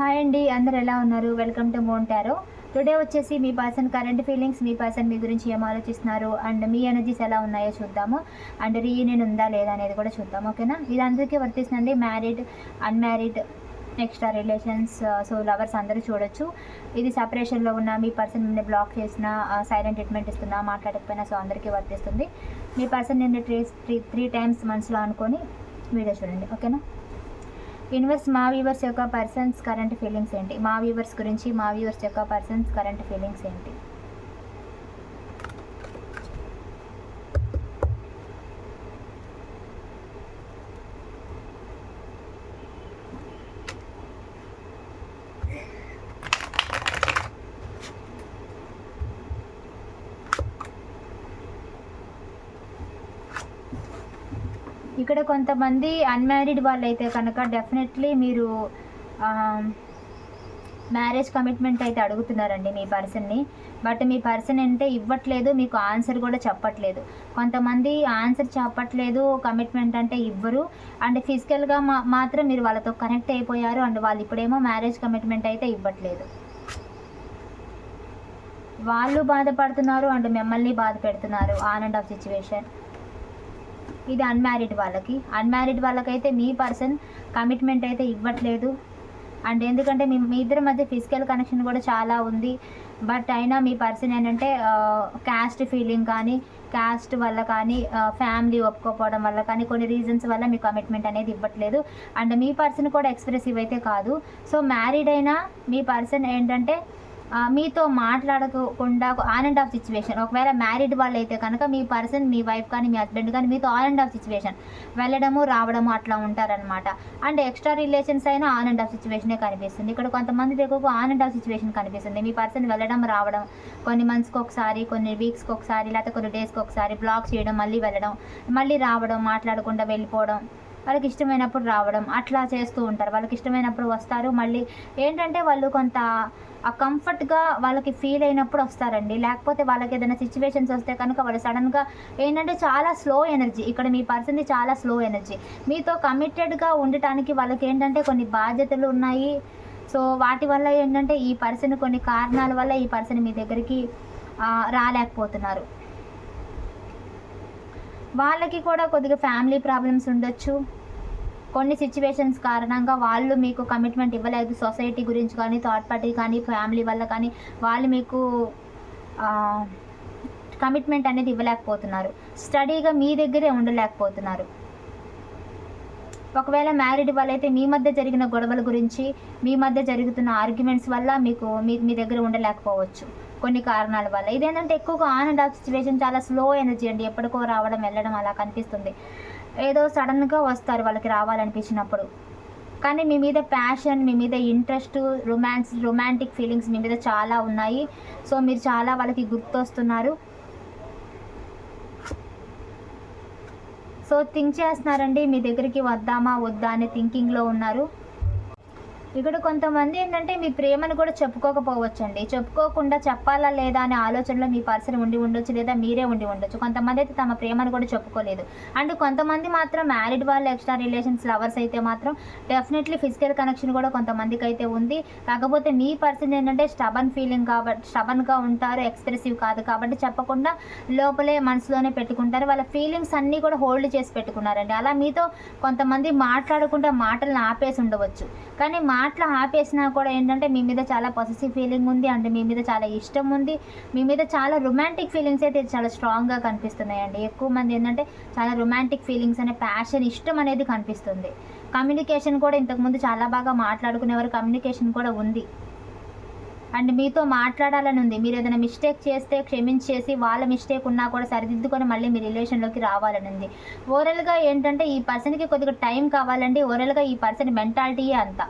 Hi అండి అందరు ఎలా ఉన్నారు? వెల్కమ్ టు మోంటారో టుడే వచ్చేసి మీ పర్సన్ కరెంట్ ఫీలింగ్స్ మీ పర్సన్ మీ గురించి ఏం ఆలోచిస్తున్నారు? అండ్ మీ ఎనర్జీస్ ఎలా ఉన్నాయో చూద్దాము. అండ్ రీయూనియన్ ఉందా లేదా అనేది కూడా చూద్దాం ఓకేనా ఇది అందరికీ వర్తిస్తుందండి married unmarried extra relations so lovers అందరూ చూడొచ్చు. ఇది సపరేషన్లో ఉన్న మీ పర్సన్ నిన్ను బ్లాక్ చేసిన సైలెంట్ ట్రీట్మెంట్ ఇస్తున్నా మాట్లాడకపోయినా సో అందరికీ వర్తిస్తుంది. మీ పర్సన్ నిన్ను త్రీ త్రీ త్రీ టైమ్స్ మనసులో అనుకొని వీడియో చూడండి ఓకేనా యూనివర్స్ మా వ్యూవర్స్ యొక్క పర్సన్స్ కరెంట్ ఫీలింగ్స్ ఏంటి? మా వ్యూవర్స్ గురించి మా వ్యూవర్స్ యొక్క పర్సన్స్ కరెంట్ ఫీలింగ్స్ ఏంటి? ఇక్కడ కొంతమంది అన్మ్యారీడ్ వాళ్ళైతే కనుక డెఫినెట్లీ మీరు మ్యారేజ్ కమిట్మెంట్ అయితే అడుగుతున్నారండి మీ పర్సన్ని. బట్ మీ పర్సన్ అంటే ఇవ్వట్లేదు మీకు ఆన్సర్ కూడా చెప్పట్లేదు. కొంతమంది ఆన్సర్ చెప్పట్లేదు కమిట్మెంట్ అంటే ఇవ్వరు. అండ్ ఫిజికల్గా మా మాత్రం మీరు వాళ్ళతో కనెక్ట్ అయిపోయారు అండ్ వాళ్ళు ఇప్పుడేమో మ్యారేజ్ కమిట్మెంట్ అయితే ఇవ్వట్లేదు. వాళ్ళు బాధపడుతున్నారు అండ్ మిమ్మల్ని బాధ పెడుతున్నారు. ఆన్ అండ్ ఆఫ్ సిచ్యువేషన్ ఇది అన్మ్యారీడ్ వాళ్ళకి. అన్మ్యారీడ్ వాళ్ళకైతే మీ పర్సన్ కమిట్మెంట్ అయితే ఇవ్వట్లేదు. అండ్ ఎందుకంటే మీ మీ ఇద్దరి మధ్య ఫిజికల్ కనెక్షన్ కూడా చాలా ఉంది. బట్ అయినా మీ పర్సన్ ఏంటంటే క్యాస్ట్ ఫీలింగ్ కానీ క్యాస్ట్ వల్ల కానీ ఫ్యామిలీ ఒప్పుకోపోవడం వల్ల కానీ కొన్ని రీజన్స్ వల్ల మీ కమిట్మెంట్ అనేది ఇవ్వట్లేదు. అండ్ మీ పర్సన్ కూడా ఎక్స్ప్రెసివ్ అయితే కాదు. సో మ్యారీడ్ అయినా మీ పర్సన్ ఏంటంటే మీతో మాట్లాడకుండా ఆన్ అండ్ ఆఫ్ సిచ్యువేషన్ ఒకవేళ మ్యారీడ్ వాళ్ళు అయితే కనుక మీ పర్సన్ మీ వైఫ్ కానీ మీ హస్బెండ్ కానీ మీతో ఆన్ అండ్ ఆఫ్ సిచ్యువేషన్ వెళ్ళడము రావడము అట్లా ఉంటారనమాట అండ్ ఎక్స్ట్రా రిలేషన్స్ అయినా ఆన్ అండ్ ఆఫ్ సిచ్యువేషనే కనిపిస్తుంది. ఇక్కడ కొంతమంది దగ్గరకు ఆన్ అండ్ ఆఫ్ సిచ్యువేషన్ కనిపిస్తుంది. మీ పర్సన్ వెళ్ళడం రావడం కొన్ని మంత్స్కి ఒకసారి కొన్ని వీక్స్కి ఒకసారి లేకపోతే కొన్ని డేస్కి ఒకసారి బ్లాక్ చేయడం మళ్ళీ వెళ్ళడం మళ్ళీ రావడం మాట్లాడకుండా వెళ్ళిపోవడం. వాళ్ళకి ఇష్టమైనప్పుడు రావడం అట్లా చేస్తూ ఉంటారు. వాళ్ళకి ఇష్టమైనప్పుడు వస్తారు. మళ్ళీ ఏంటంటే వాళ్ళు కొంత ఆ కంఫర్ట్గా వాళ్ళకి ఫీల్ అయినప్పుడు వస్తారండి. లేకపోతే వాళ్ళకి ఏదైనా సిచ్యువేషన్స్ వస్తే కనుక వాళ్ళు సడన్గా ఏంటంటే చాలా స్లో ఎనర్జీ. ఇక్కడ మీ పర్సన్ది చాలా స్లో ఎనర్జీ. మీతో కమిటెడ్గా ఉండటానికి వాళ్ళకి ఏంటంటే కొన్ని బాధ్యతలు ఉన్నాయి. సో వాటి వల్ల ఏంటంటే ఈ పర్సన్ కొన్ని కారణాల వల్ల ఈ పర్సన్ మీ దగ్గరికి రాలేకపోతున్నారు. వాళ్ళకి కూడా కొద్దిగా ఫ్యామిలీ ప్రాబ్లమ్స్ ఉండొచ్చు. కొన్ని సిచ్యువేషన్స్ కారణంగా వాళ్ళు మీకు కమిట్మెంట్ ఇవ్వలేదు. సొసైటీ గురించి కానీ థర్డ్ పార్టీ కానీ ఫ్యామిలీ వల్ల కానీ వాళ్ళు మీకు కమిట్మెంట్ అనేది ఇవ్వలేకపోతున్నారు. స్టడీగా మీ దగ్గరే ఉండలేకపోతున్నారు. ఒకవేళ మ్యారీడ్ వాళ్ళైతే మీ మధ్య జరిగిన గొడవల గురించి మీ మధ్య జరుగుతున్న ఆర్గ్యుమెంట్స్ వల్ల మీకు మీ మీ దగ్గర ఉండలేకపోవచ్చు. కొన్ని కారణాల వల్ల. ఇదేంటంటే ఎక్కువగా ఆన్ అండ్ ఆఫ్ సిచ్యువేషన్ చాలా స్లో ఎనర్జీ అండి. ఎప్పటికో రావడం వెళ్ళడం అలా కనిపిస్తుంది. ఏదో సడన్గా వస్తారు వాళ్ళకి రావాలనిపించినప్పుడు. కానీ మీ మీద ప్యాషన్ మీ మీద ఇంట్రెస్ట్ రొమాన్స్ రొమాంటిక్ ఫీలింగ్స్ మీ మీద చాలా ఉన్నాయి. సో మీరు చాలా వాళ్ళకి గుర్తొస్తున్నారు. సో థింక్ చేస్తున్నారండి. మీ దగ్గరికి వద్దామా వద్దా అనే థింకింగ్లో ఉన్నారు. ఇక్కడ కొంతమంది ఏంటంటే మీ ప్రేమను కూడా చెప్పుకోకపోవచ్చు అండి చెప్పుకోకుండా చెప్పాలా లేదా అనే ఆలోచనలో మీ పర్సన్ ఉండి ఉండొచ్చు లేదా మీరే ఉండి ఉండొచ్చు. కొంతమంది అయితే తమ ప్రేమను కూడా చెప్పుకోలేదు. అండ్ కొంతమంది మాత్రం మ్యారీడ్ వాళ్ళు ఎక్స్ట్రా రిలేషన్స్ లవర్స్ అయితే మాత్రం డెఫినెట్లీ ఫిజికల్ కనెక్షన్ కూడా కొంతమందికి అయితే ఉంది. కాకపోతే మీ పర్సన్ ఏంటంటే స్టబన్ ఫీలింగ్ కాబట్టి స్టబన్గా ఉంటారు ఎక్స్ప్రెసివ్ కాదు కాబట్టి చెప్పకుండా లోపలే మనసులోనే పెట్టుకుంటారు. వాళ్ళ ఫీలింగ్స్ అన్నీ కూడా హోల్డ్ చేసి పెట్టుకున్నారండి. అలా మీతో కొంతమంది మాట్లాడకుండా మాటలను ఆపేసి ఉండవచ్చు. కానీ మా మాటలు ఆపేసినా కూడా ఏంటంటే మీ మీద చాలా పాజిటివ్ ఫీలింగ్ ఉంది అండ్ మీ మీద చాలా ఇష్టం ఉంది. మీ మీద చాలా రొమాంటిక్ ఫీలింగ్స్ అయితే చాలా స్ట్రాంగ్గా కనిపిస్తున్నాయండి. ఎక్కువ మంది ఏంటంటే చాలా రొమాంటిక్ ఫీలింగ్స్ అనే ప్యాషన్ ఇష్టం అనేది కనిపిస్తుంది. కమ్యూనికేషన్ కూడా ఇంతకుముందు చాలా బాగా మాట్లాడుకునేవారు. కమ్యూనికేషన్ కూడా ఉంది. అండ్ మీతో మాట్లాడాలని ఉంది. మీరు ఏదైనా మిస్టేక్ చేస్తే క్షమించేసి వాళ్ళ మిస్టేక్ ఉన్నా కూడా సరిదిద్దుకొని మళ్ళీ మీ రిలేషన్లోకి రావాలని ఉంది. ఓవరాల్గా ఏంటంటే ఈ పర్సన్కి కొద్దిగా టైం కావాలండి. ఓవరాల్గా ఈ పర్సన్ మెంటాలిటీయే అంతా.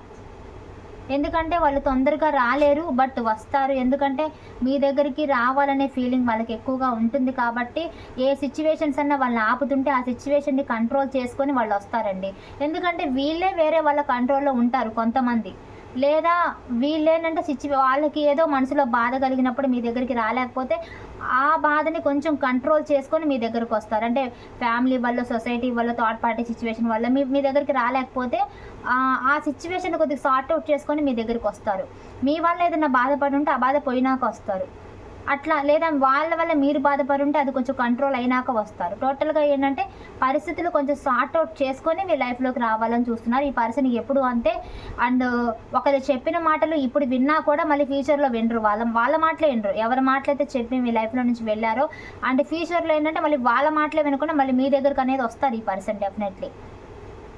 ఎందుకంటే వాళ్ళు తొందరగా రాలేరు బట్ వస్తారు. ఎందుకంటే మీ దగ్గరికి రావాలనే ఫీలింగ్ వాళ్ళకి ఎక్కువగా ఉంటుంది కాబట్టి ఏ సిచ్యువేషన్స్ అన్నా వాళ్ళని ఆపుతుంటే ఆ సిచ్యువేషన్ని కంట్రోల్ చేసుకొని వాళ్ళు వస్తారండి. ఎందుకంటే వీళ్ళే వేరే వాళ్ళ కంట్రోల్లో ఉంటారు కొంతమంది. లేదా వీళ్ళు సిచ్యు వాళ్ళకి ఏదో మనసులో బాధ కలిగినప్పుడు మీ దగ్గరికి రాలేకపోతే ఆ బాధని కొంచెం కంట్రోల్ చేసుకొని మీ దగ్గరకు వస్తారు. అంటే ఫ్యామిలీ వల్ల సొసైటీ వల్ల థర్డ్ పార్టీ సిచ్యువేషన్ వల్ల మీ మీ దగ్గరికి రాలేకపోతే ఆ- ఆ సిచ్యువేషన్ కొద్దిగా సార్ట్ అవుట్ చేసుకొని మీ దగ్గరికి వస్తారు. మీ వల్ల ఏదైనా బాధపడి ఉంటే ఆ బాధ పోయినాక వస్తారు. అట్లా లేదా వాళ్ళ వల్ల మీరు బాధపడి ఉంటే అది కొంచెం కంట్రోల్ అయినాక వస్తారు. టోటల్గా ఏంటంటే పరిస్థితులు కొంచెం సార్ట్ అవుట్ చేసుకొని మీ లైఫ్లోకి రావాలని చూస్తున్నారు. ఈ పర్సన్ ఎప్పుడు అంతే? అండ్ ఒకరు చెప్పిన మాటలు ఇప్పుడు విన్నా కూడా మళ్ళీ ఫ్యూచర్లో వినరు. వాళ్ళ వాళ్ళ మాటలే వినరు. ఎవరి మాటలైతే చెప్పి మీ లైఫ్లో నుంచి వెళ్ళారో అండ్ ఫ్యూచర్లో ఏంటంటే మళ్ళీ వాళ్ళ మాటలే వినకుండా మళ్ళీ మీ దగ్గరకు అనేది వస్తారు ఈ పర్సన్ డెఫినెట్లీ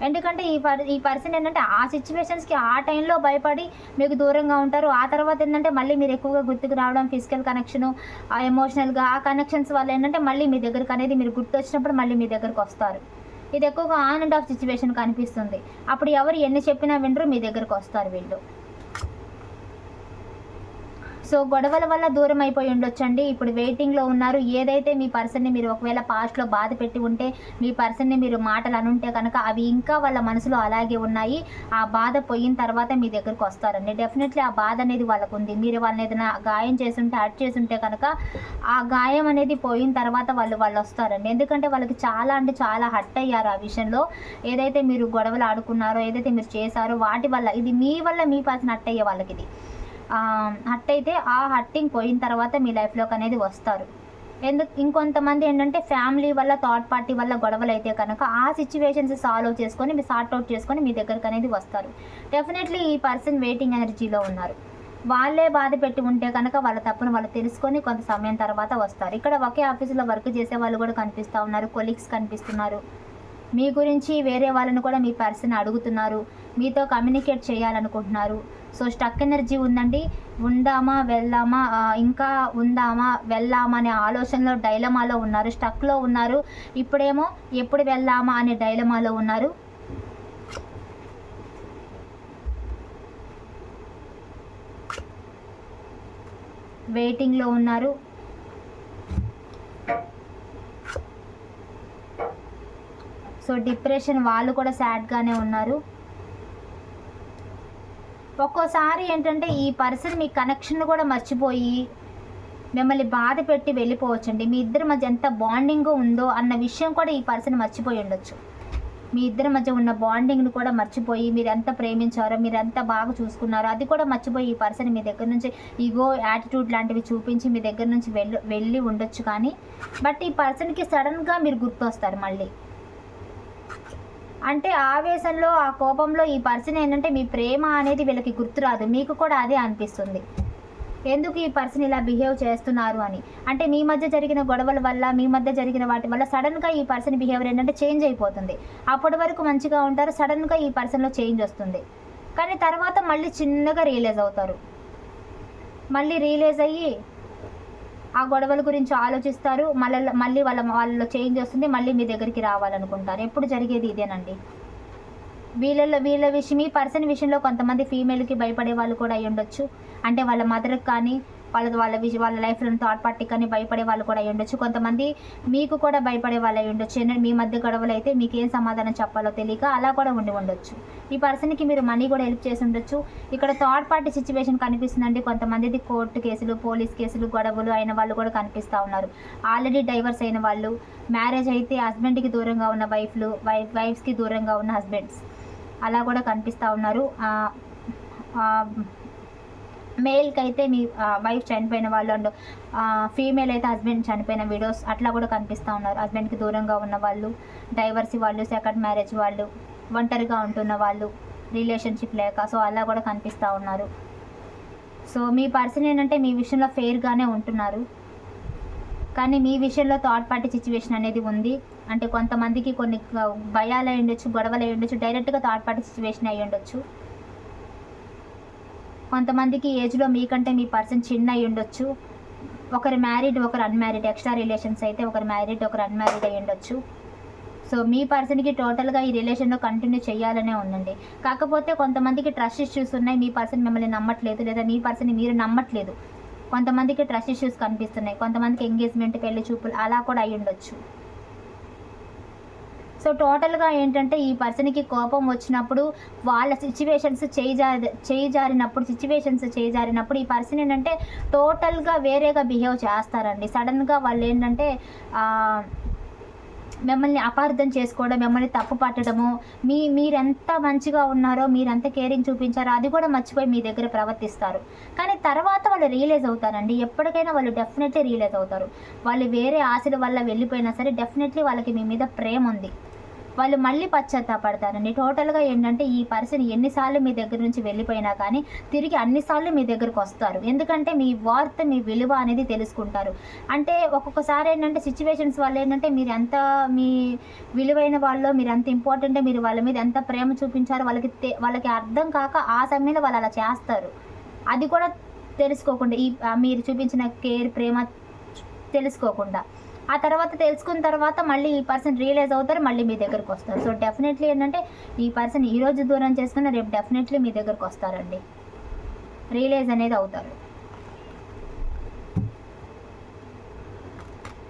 ఎందుకంటే ఈ పర్ ఈ పర్సన్ ఏంటంటే ఆ సిచ్యువేషన్స్కి ఆ టైంలో భయపడి మీకు దూరంగా ఉంటారు. ఆ తర్వాత ఏంటంటే మళ్ళీ మీరు ఎక్కువగా గుర్తుకు రావడం ఫిజికల్ కనెక్షను ఆ ఎమోషనల్గా ఆ కనెక్షన్స్ వల్ల ఏంటంటే మళ్ళీ మీ దగ్గరకు అనేది మీరు గుర్తు వచ్చినప్పుడు మళ్ళీ మీ దగ్గరకు వస్తారు. ఇది ఎక్కువగా ఆన్ అండ్ ఆఫ్ సిచ్యువేషన్ కనిపిస్తుంది. అప్పుడు ఎవరు ఎన్ని చెప్పినా వినరు మీ దగ్గరకు వస్తారు వీళ్ళు. సో గొడవల వల్ల దూరం అయిపోయి ఉండొచ్చండి. ఇప్పుడు వెయిటింగ్లో ఉన్నారు. ఏదైతే మీ పర్సన్ని మీరు ఒకవేళ పాస్ట్లో బాధ పెట్టి ఉంటే మీ పర్సన్ని మీరు మాటలు అనుంటే కనుక అవి ఇంకా వాళ్ళ మనసులో అలాగే ఉన్నాయి. ఆ బాధ పోయిన తర్వాత మీ దగ్గరకు వస్తారండి. డెఫినెట్లీ ఆ బాధ అనేది వాళ్ళకు ఉంది. మీరు వాళ్ళని ఏదైనా గాయం చేసుంటే హర్ట్ చేసుంటే కనుక ఆ గాయం అనేది పోయిన తర్వాత వాళ్ళు వాళ్ళు వస్తారండి. ఎందుకంటే వాళ్ళకి చాలా అంటే చాలా హర్ట్ అయ్యారు ఆ విషయంలో. ఏదైతే మీరు గొడవలు ఆడుకున్నారో ఏదైతే మీరు చేశారో వాటి వల్ల ఇది మీ వల్ల మీ పర్సన్ హర్ట్ అయ్యే వాళ్ళకి ఇది. హట్ అయితే ఆ హట్టింగ్ పోయిన తర్వాత మీ లైఫ్లోకి అనేది వస్తారు. ఎందుకు ఇంకొంతమంది ఏంటంటే ఫ్యామిలీ వల్ల థర్డ్ పార్టీ వల్ల గొడవలు అయితే కనుక ఆ సిచ్యువేషన్స్ సాల్వ్ చేసుకొని మీ సార్ట్ అవుట్ చేసుకొని మీ దగ్గరకు అనేది వస్తారు. డెఫినెట్లీ ఈ పర్సన్ వెయిటింగ్ ఎనర్జీలో ఉన్నారు. వాళ్ళే బాధ పెట్టి ఉంటే కనుక వాళ్ళ తప్పును వాళ్ళు తెలుసుకొని కొంత సమయం తర్వాత వస్తారు. ఇక్కడ ఒకే ఆఫీసులో వర్క్ చేసే వాళ్ళు కూడా కనిపిస్తూ ఉన్నారు. కొలీగ్స్ కనిపిస్తున్నారు. మీ గురించి వేరే వాళ్ళని కూడా మీ పర్సన్ అడుగుతున్నారు. మీతో కమ్యూనికేట్ చేయాలనుకుంటున్నారు. సో స్టక్ ఎనర్జీ ఉందండి. ఉందామా వెళ్దామా? ఇంకా ఉందామా వెళ్దామా అనే ఆలోచనలో డైలమాలో ఉన్నారు. స్టక్లో ఉన్నారు. ఇప్పుడేమో ఎప్పుడు వెళ్దామా అనే డైలమాలో ఉన్నారు. వెయిటింగ్లో ఉన్నారు. సో డిప్రెషన్ వాళ్ళు కూడా సాడ్గానే ఉన్నారు. ఒక్కోసారి ఏంటంటే ఈ పర్సన్ మీ కనెక్షన్ కూడా మర్చిపోయి మిమ్మల్ని బాధ పెట్టి వెళ్ళిపోవచ్చండి. మీ ఇద్దరి మధ్య ఎంత బాండింగ్ ఉందో అన్న విషయం కూడా ఈ పర్సన్ మర్చిపోయి ఉండొచ్చు. మీ ఇద్దరి మధ్య ఉన్న బాండింగ్ను కూడా మర్చిపోయి మీరు ఎంత ప్రేమించారో మీరు ఎంత బాగా చూసుకున్నారో అది కూడా మర్చిపోయి ఈ పర్సన్ మీ దగ్గర నుంచి ఈగో యాటిట్యూడ్ లాంటివి చూపించి మీ దగ్గర నుంచి వెళ్ళి వెళ్ళి ఉండొచ్చు కానీ బట్ ఈ పర్సన్కి సడన్గా మీరు గుర్తొస్తారు మళ్ళీ. అంటే ఆవేశంలో ఆ కోపంలో ఈ పర్సన్ ఏంటంటే మీ ప్రేమ అనేది వీళ్ళకి గుర్తురాదు. మీకు కూడా అదే అనిపిస్తుంది. ఎందుకు ఈ పర్సన్ ఇలా బిహేవ్ చేస్తున్నారు అని? అంటే మీ మధ్య జరిగిన గొడవల వల్ల మీ మధ్య జరిగిన వాటి వల్ల సడన్గా ఈ పర్సన్ బిహేవియర్ ఏంటంటే చేంజ్ అయిపోతుంది. అప్పటి వరకు మంచిగా ఉంటారు సడన్గా ఈ పర్సన్లో చేంజ్ వస్తుంది. కానీ తర్వాత మళ్ళీ చిన్నగా రియలైజ్ అవుతారు. మళ్ళీ రియలైజ్ అయ్యి ఆ గొడవల గురించి ఆలోచిస్తారు. మళ్ళీ మళ్ళీ వాళ్ళ వాళ్ళలో చేంజ్ వస్తుంది. మళ్ళీ మీ దగ్గరికి రావాలనుకుంటారు. ఎప్పుడు జరిగేది ఇదేనండి? వీళ్ళల్లో వీళ్ళ విషయం ఈ పర్సన్ విషయంలో కొంతమంది ఫీమేల్కి భయపడే వాళ్ళు కూడా అయి ఉండొచ్చు అంటే వాళ్ళ మదర్కి కానీ వాళ్ళ వాళ్ళ విజయ వాళ్ళ లైఫ్లో థర్డ్ పార్టీకి కానీ భయపడే వాళ్ళు కూడా ఉండొచ్చు కొంతమంది మీకు కూడా భయపడే వాళ్ళు అయి ఉండొచ్చు ఏంటంటే మీ మధ్య గొడవలు అయితే మీకు ఏం సమాధానం చెప్పాలో తెలియక అలా కూడా ఉండి ఉండొచ్చు. ఈ పర్సన్కి మీరు మనీ కూడా హెల్ప్ చేసి ఉండొచ్చు. ఇక్కడ థర్డ్ పార్టీ సిచ్యువేషన్ కనిపిస్తుందండి. కొంతమందిది కోర్టు కేసులు పోలీస్ కేసులు గొడవలు అయిన వాళ్ళు కూడా కనిపిస్తూ ఉన్నారు. ఆల్రెడీ డైవర్స్ అయిన వాళ్ళు మ్యారేజ్ అయితే హస్బెండ్కి దూరంగా ఉన్న వైఫ్లు వైఫ్ వైఫ్స్కి దూరంగా ఉన్న హస్బెండ్స్ అలా కూడా కనిపిస్తూ ఉన్నారు. మేల్కి అయితే మీ వైఫ్ చనిపోయిన వాళ్ళు అండ్ ఫీమేల్ అయితే హస్బెండ్ చనిపోయిన వీడియోస్ అట్లా కూడా కనిపిస్తూ ఉన్నారు. హస్బెండ్కి దూరంగా ఉన్న వాళ్ళు డైవర్సీ వాళ్ళు సెకండ్ మ్యారేజ్ వాళ్ళు ఒంటరిగా ఉంటున్న వాళ్ళు రిలేషన్షిప్ లేక సో అలా కూడా కనిపిస్తూ ఉన్నారు. సో మీ పర్సన్ ఏంటంటే మీ విషయంలో ఫెయిర్గానే ఉంటున్నారు. కానీ మీ విషయంలో థర్డ్ పార్టీ సిచ్యువేషన్ అనేది ఉంది. అంటే కొంతమందికి కొన్ని భయాలు అయి ఉండొచ్చు గొడవలు అయి ఉండొచ్చు డైరెక్ట్గా థర్డ్ పార్టీ సిచ్యువేషన్ అయి ఉండొచ్చు కొంతమందికి ఏజ్లో మీకంటే మీ పర్సన్ చిన్న అయి ఉండొచ్చు. ఒకరు మ్యారీడ్ ఒకరు అన్మ్యారీడ్ ఎక్స్ట్రా రిలేషన్స్ అయితే ఒకరు మ్యారీడ్ ఒకరు అన్మ్యారీడ్ అయి ఉండొచ్చు. సో మీ పర్సన్కి టోటల్గా ఈ రిలేషన్లో కంటిన్యూ చేయాలనే ఉందండి. కాకపోతే కొంతమందికి ట్రస్ట్ ఇష్యూస్ ఉన్నాయి మీ పర్సన్ మిమ్మల్ని నమ్మట్లేదు లేదా మీ పర్సన్ మీరు నమ్మట్లేదు. కొంతమందికి ట్రస్ట్ ఇష్యూస్ కనిపిస్తున్నాయి. కొంతమందికి ఎంగేజ్మెంట్ పెళ్ళి చూపులు అలా కూడా అయి ఉండొచ్చు. సో టోటల్గా ఏంటంటే ఈ పర్సన్కి కోపం వచ్చినప్పుడు వాళ్ళ సిచ్యువేషన్స్ చేయి జారి చేయి జారినప్పుడు సిచ్యువేషన్స్ చేయి జారినప్పుడు ఈ పర్సన్ ఏంటంటే టోటల్గా వేరేగా బిహేవ్ చేస్తారండి. సడన్గా వాళ్ళు ఏంటంటే మిమ్మల్ని అపార్థం చేసుకోవడం మిమ్మల్ని తప్పు పట్టడము మీ మీరెంత మంచిగా ఉన్నారో మీరెంత కేరింగ్ చూపించారో అది కూడా మర్చిపోయి మీ దగ్గర ప్రవర్తిస్తారు. కానీ తర్వాత వాళ్ళు రియలైజ్ అవుతారండి. ఎప్పటికైనా వాళ్ళు డెఫినెట్లీ రియలైజ్ అవుతారు. వాళ్ళు వేరే ఆశల వల్ల వెళ్ళిపోయినా సరే డెఫినెట్లీ వాళ్ళకి మీ మీద ప్రేమ ఉంది వాళ్ళు మళ్ళీ పశ్చాత్తాపడతారండి టోటల్గా ఏంటంటే ఈ పర్సన్ ఎన్నిసార్లు మీ దగ్గర నుంచి వెళ్ళిపోయినా కానీ తిరిగి అన్నిసార్లు మీ దగ్గరకు వస్తారు. ఎందుకంటే మీ వార్త మీ విలువ అనేది తెలుసుకుంటారు. అంటే ఒక్కొక్కసారి ఏంటంటే సిచ్యువేషన్స్ వల్ల ఏంటంటే మీరు ఎంత మీ విలువైన వాళ్ళు మీరు ఎంత ఇంపార్టెంట్ మీరు వాళ్ళ మీద ఎంత ప్రేమ చూపించారో వాళ్ళకి వాళ్ళకి అర్థం కాక ఆ సమయంలో వాళ్ళు అలా చేస్తారు. అది కూడా తెలుసుకోకుండా ఈ మీరు చూపించిన కేర్ ప్రేమ తెలుసుకోకుండా. ఆ తర్వాత తెలుసుకున్న తర్వాత మళ్ళీ ఈ పర్సన్ రియలైజ్ అవుతారు మళ్ళీ మీ దగ్గరకు వస్తారు. సో డెఫినెట్లీ ఏంటంటే ఈ పర్సన్ ఈ రోజు దూరం చేసుకున్న రేపు డెఫినెట్లీ మీ దగ్గరకు వస్తారండి. రియలైజ్ అనేది అవుతారు.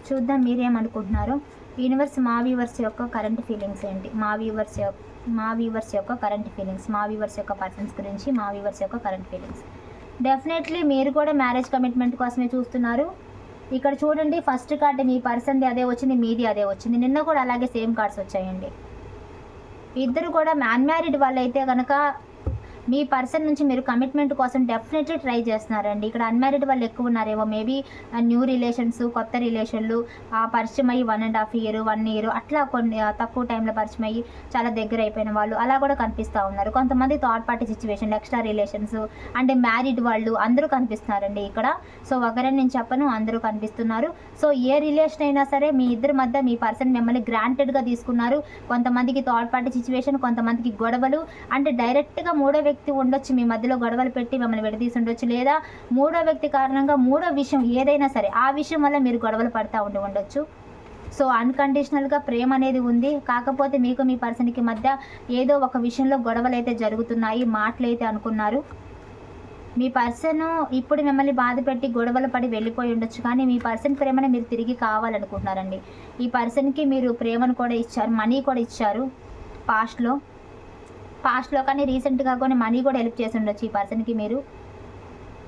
చూద్దాం మీరేమనుకుంటున్నారో. యూనివర్స్ మా వ్యూవర్స్ యొక్క కరెంట్ ఫీలింగ్స్ ఏంటి? మా వ్యూవర్స్ యొక్క మా వ్యూవర్స్ యొక్క కరెంట్ ఫీలింగ్స్ మా వ్యూవర్స్ యొక్క పర్సన్స్ గురించి మా వ్యూవర్స్ యొక్క కరెంట్ ఫీలింగ్స్ డెఫినెట్లీ మీరు కూడా మ్యారేజ్ కమిట్మెంట్ కోసమే చూస్తున్నారు. ఇక్కడ చూడండి ఫస్ట్ కార్డ్ మీ పర్సన్ది అదే వచ్చింది మీది అదే వచ్చింది. నిన్న కూడా అలాగే సేమ్ కార్డ్స్ వచ్చాయండి. ఇద్దరు కూడా అన్మ్యారీడ్ వాళ్ళైతే కనుక మీ పర్సన్ నుంచి మీరు కమిట్మెంట్ కోసం డెఫినెట్లీ ట్రై చేస్తున్నారండి. ఇక్కడ అన్మ్యారీడ్ వాళ్ళు ఎక్కువ ఉన్నారేమో మేబీ న్యూ రిలేషన్స్ కొత్త రిలేషన్లు ఆ పరిచయం అయ్యి one and half year one year అట్లా కొన్ని తక్కువ టైంలో పరిచయం అయ్యి చాలా దగ్గర అయిపోయిన వాళ్ళు అలా కూడా కనిపిస్తూ ఉన్నారు. కొంతమంది third party situation extra relations అంటే మ్యారీడ్ వాళ్ళు అందరూ కనిపిస్తున్నారండి ఇక్కడ. సో ఒకరని నేను చెప్పను అందరూ కనిపిస్తున్నారు. సో ఏ రిలేషన్ అయినా సరే మీ ఇద్దరి మధ్య మీ పర్సన్ మిమ్మల్ని గ్రాంటెడ్గా తీసుకున్నారు. కొంతమందికి థర్డ్ పార్టీ సిచ్యువేషన్ కొంతమందికి గొడవలు అంటే డైరెక్ట్గా మూడో వ్యక్తి ఉండొచ్చు మీ మధ్యలో గొడవలు పెట్టి మిమ్మల్ని విడదీసి ఉండొచ్చు. లేదా మూడో వ్యక్తి కారణంగా మూడో విషయం ఏదైనా సరే ఆ విషయం వల్ల మీరు గొడవలు పడతా ఉండి ఉండొచ్చు. సో అన్కండిషనల్గా ప్రేమ అనేది ఉంది. కాకపోతే మీకు మీ పర్సన్కి మధ్య ఏదో ఒక విషయంలో గొడవలు అయితే జరుగుతున్నాయి మాటలు అయితే అనుకున్నారు. మీ పర్సన్ ఇప్పుడు మిమ్మల్ని బాధ పెట్టి గొడవలు పడి వెళ్ళిపోయి ఉండొచ్చు. కానీ మీ పర్సన్ ప్రేమని మీరు తిరిగి కావాలనుకుంటున్నారండి. ఈ పర్సన్కి మీరు ప్రేమను కూడా ఇచ్చారు మనీ కూడా ఇచ్చారు పాస్ట్లో. పాస్ట్లో కానీ రీసెంట్గా కొన్ని మనీ కూడా హెల్ప్ చేసి ఉండొచ్చు ఈ పర్సన్కి మీరు.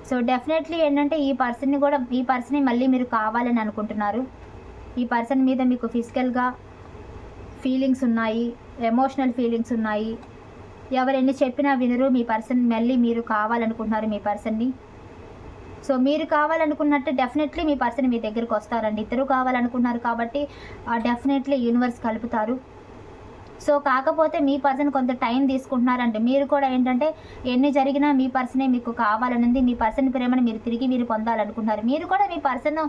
సో డెఫినెట్లీ ఏంటంటే ఈ పర్సన్ని కూడా ఈ పర్సన్ని మళ్ళీ మీరు కావాలని అనుకుంటున్నారు. ఈ పర్సన్ మీద మీకు ఫిజికల్గా ఫీలింగ్స్ ఉన్నాయి ఎమోషనల్ ఫీలింగ్స్ ఉన్నాయి. ఎవరు ఎన్ని చెప్పినా వినరు మీ పర్సన్ మళ్ళీ మీరు కావాలనుకుంటున్నారు మీ పర్సన్ని సో మీరు కావాలనుకున్నట్టు డెఫినెట్లీ మీ పర్సన్ మీ దగ్గరికి వస్తారండి. ఇద్దరు కావాలనుకున్నారు కాబట్టి డెఫినెట్లీ యూనివర్స్ కలుపుతారు. సో కాకపోతే మీ పర్సన్ కొంత టైం తీసుకుంటున్నారండి మీరు కూడా ఏంటంటే ఎన్ని జరిగినా మీ పర్సనే మీకు కావాలనుంది మీ పర్సన్ ప్రేమను మీరు తిరిగి మీరు పొందాలనుకుంటున్నారు. మీరు కూడా మీ పర్సన్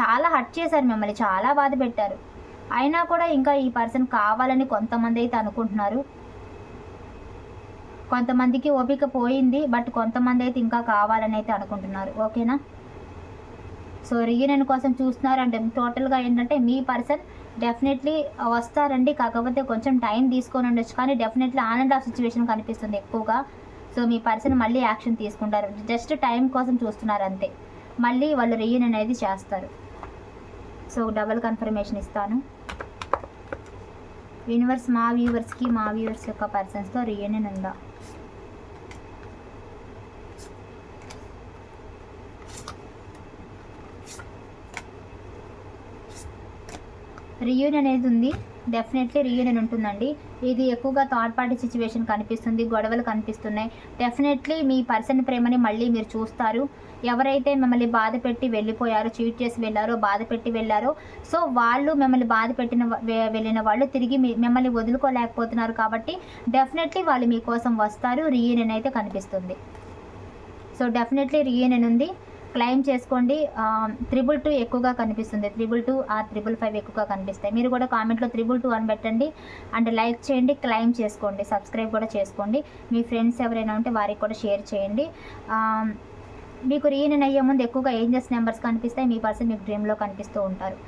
చాలా హట్ చేశారు మిమ్మల్ని చాలా బాధ పెట్టారు. అయినా కూడా ఇంకా ఈ పర్సన్ కావాలని కొంతమంది అయితే అనుకుంటున్నారు. కొంతమందికి ఓపిక పోయింది బట్ కొంతమంది అయితే ఇంకా కావాలని అయితే అనుకుంటున్నారు. ఓకేనా? సో రీయూనియన్ కోసం చూస్తున్నారు అంటే టోటల్గా ఏంటంటే మీ పర్సన్ డెఫినెట్లీ వస్తారండి. కాకపోతే కొంచెం టైం తీసుకొని ఉండొచ్చు. కానీ డెఫినెట్లీ ఆనంద్ ఆఫ్ సిచ్యువేషన్ కనిపిస్తుంది ఎక్కువగా. సో మీ పర్సన్ మళ్ళీ యాక్షన్ తీసుకుంటారు. జస్ట్ టైం కోసం చూస్తున్నారు అంతే. మళ్ళీ వాళ్ళు రియన్ అనేది చేస్తారు. సో డబల్ కన్ఫర్మేషన్ ఇస్తాను. యూనివర్స్ మా వ్యూవర్స్కి మా వ్యూవర్స్ యొక్క పర్సన్స్తో రీయూనియన్ ఉందా? రియూన్ అనేది ఉంది. డెఫినెట్లీ రియూనియన్ ఉంటుందండి. ఇది ఎక్కువగా థర్డ్ పార్టీ సిచ్యువేషన్ కనిపిస్తుంది గొడవలు కనిపిస్తున్నాయి. డెఫినెట్లీ మీ పర్సన్ ప్రేమని మళ్ళీ మీరు చూస్తారు. ఎవరైతే మిమ్మల్ని బాధ పెట్టి వెళ్ళిపోయారో చీట్ చేసి వెళ్ళారో బాధ పెట్టి వెళ్ళారో సో వాళ్ళు మిమ్మల్ని బాధ పెట్టిన వెళ్ళిన వాళ్ళు తిరిగి మీ మిమ్మల్ని వదులుకోలేకపోతున్నారు కాబట్టి డెఫినెట్లీ వాళ్ళు మీకోసం వస్తారు. రీయూనియన్ అయితే కనిపిస్తుంది. సో డెఫినెట్లీ రీయూనియన్ ఉంది. క్లైమ్ చేసుకోండి. త్రిబుల్ టూ ఎక్కువగా కనిపిస్తుంది. త్రిబుల్ టూ ఆ త్రిబుల్ ఫైవ్ ఎక్కువగా కనిపిస్తాయి. మీరు కూడా కామెంట్లో త్రిబుల్ టూ అని పెట్టండి అండ్ లైక్ చేయండి క్లైమ్ చేసుకోండి సబ్స్క్రైబ్ కూడా చేసుకోండి. మీ ఫ్రెండ్స్ ఎవరైనా ఉంటే వారికి కూడా షేర్ చేయండి. మీకు రీయూనియన్ అయ్యే ముందు ఎక్కువగా ఏంజల్స్ నెంబర్స్ కనిపిస్తాయి. మీ పర్సన్ మీకు డ్రీమ్లో కనిపిస్తూ ఉంటారు.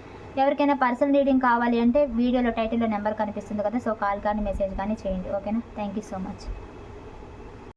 ఎవరికైనా పర్సనల్ రీడింగ్ కావాలి అంటే వీడియోలో టైటిల్లో నెంబర్ కనిపిస్తుంది కదా సో కాల్ కానీ మెసేజ్ కానీ చేయండి. ఓకేనా? Thank you so much.